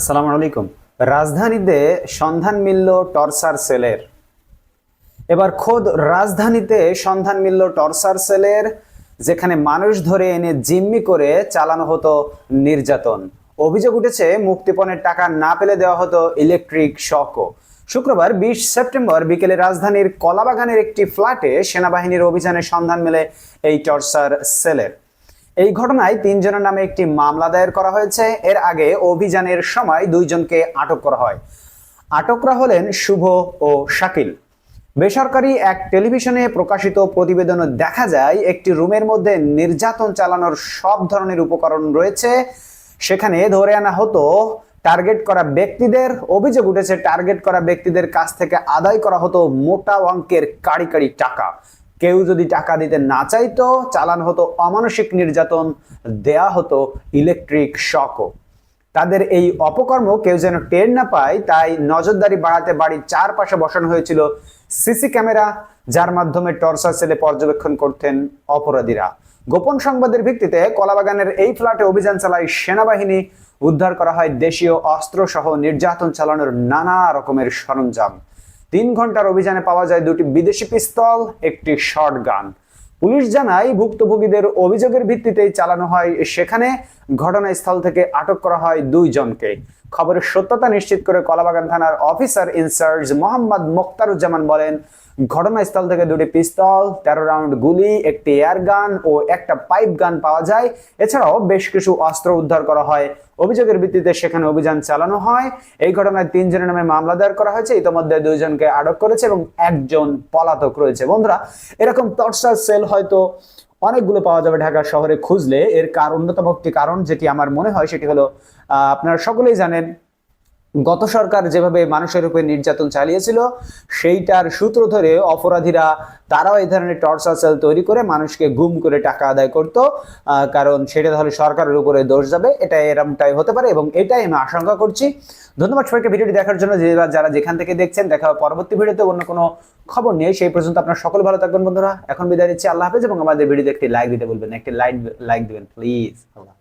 আসসালামু আলাইকুম। রাজধানীতে সন্ধান মিলল টর্সার সেলের। এবার খোদ রাজধানীতে সন্ধান মিলল টর্সার সেলের, যেখানে মানুষ ধরে এনে জিম্মি করে চালানো হতো নির্যাতন। অভিযোগ উঠেছে, মুক্তিপণের টাকা না পেলে দেওয়া হতো ইলেকট্রিক শকও। শুক্রবার বিশ সেপ্টেম্বর বিকেলে রাজধানীর কলাবাগানের একটি ফ্ল্যাটে সেনাবাহিনীর অভিযানে সন্ধান মেলে এই টর্সার সেলের। এই ঘটনায় তিনজনের নামে একটি মামলা দায়ের করা হয়েছে। এর আগে অভিযানের সময় দুইজনকে আটক করা হয়। আটকরা হলেন শুভ ও শাকিল। বেসরকারি এক টেলিভিশনে প্রকাশিত প্রতিবেদনে দেখা যায়, একটি রুমের মধ্যে নির্যাতন চালানোর সব ধরনের উপকরণ রয়েছে। সেখানে ধরে আনা হতো, টার্গেট করা ব্যক্তিদের, অভিযোগ উঠেছে, টার্গেট করা ব্যক্তিদের কাছ থেকে আদায় করা হতো মোটা অঙ্কের কাড়ি কাড়ি টাকা। কেউ যদি টাকা দিতে না চাইতো, চালান হতো অমানসিক নির্যাতন, দেয়া হতো ইলেকট্রিক শকও। তাদের এই অপকর্ম কেউ যেন টের না পায়, তাই নজরদারি বাড়াতে বাড়ির চারপাশে বসানো হয়েছিল সিসি ক্যামেরা, যার মাধ্যমে টর্চার সেলে পর্যবেক্ষণ করতেন অপরাধীরা। গোপন সংবাদের ভিত্তিতে কলাবাগানের এই ফ্ল্যাটে অভিযান চালায় সেনাবাহিনী। উদ্ধার করা হয় দেশীয় অস্ত্র সহ নির্যাতন চালানোর নানা রকমের সরঞ্জাম। তিন ঘণ্টার অভিযানে পাওয়া যায় দুটি বিদেশি পিস্তল, একটি শর্ট গান পুলিশ জানায় ভুক্তভোগীদের অভিযোগের ভিত্তিতেই চালানো হয়। সেখানে ঘটনাস্থল থেকে আটক করা হয় দুইজনকে। খবরের সত্যতা নিশ্চিত করে কলাবাগান থানার অফিসার ইনচার্জ মোহাম্মদ মোক্তারুজ্জামান বলেন ঘটনাস্থল থেকে দুটি পিস্তল, তেরো রাউন্ড গুলি, একটি এয়ার গান ও একটা পাইপ গান পাওয়া যায়। এছাড়াও বেশ কিছু অস্ত্র উদ্ধার করা হয়। অভিযোগের ভিত্তিতে সেখানে অভিযান চালানো হয়। এই ঘটনায় তিনজনের নামে মামলা দায়ের করা হয়েছে। ইতিমধ্যে দুইজনকে আটক করেছে এবং একজন পলাতক রয়েছে। বন্ধুরা, এরকম টর্চার সেল হয়তো অনেকগুলো পাওয়া যাবে ঢাকা শহরে খুঁজলে। এর কার অন্যতম একটি কারণ যেটি আমার মনে হয় সেটি হলো আপনারা সকলেই জানেন গত সরকার যেভাবে মানুষের উপরে নির্যাতন চালিয়েছিল, সেইটার সূত্র ধরে অপরাধীরা তারাও এই ধরনের টর্চার সেল তৈরি করে মানুষকে গুম করে টাকা আদায় করতো। কারণ সেটা তাহলে সরকারের উপরে দোষ যাবে এটা এরমটাই হতে পারে এবং এটাই আমি আশঙ্কা করছি। ধন্যবাদ সবাইকে ভিডিওটি দেখার জন্য, যে যারা যেখান থেকে দেখছেন দেখা পরবর্তী ভিডিওতে অন্য কোনো খবর নেই। সেই পর্যন্ত আপনার সকল ভালো থাকবেন, বন্ধুরা। এখন বিদায় নিচ্ছি, আল্লাহ হাফেজ এবং আমাদের ভিডিওতে একটি লাইক দিতে বলবেন একটি লাইক লাইক দিবেন প্লিজ আল্লাহ।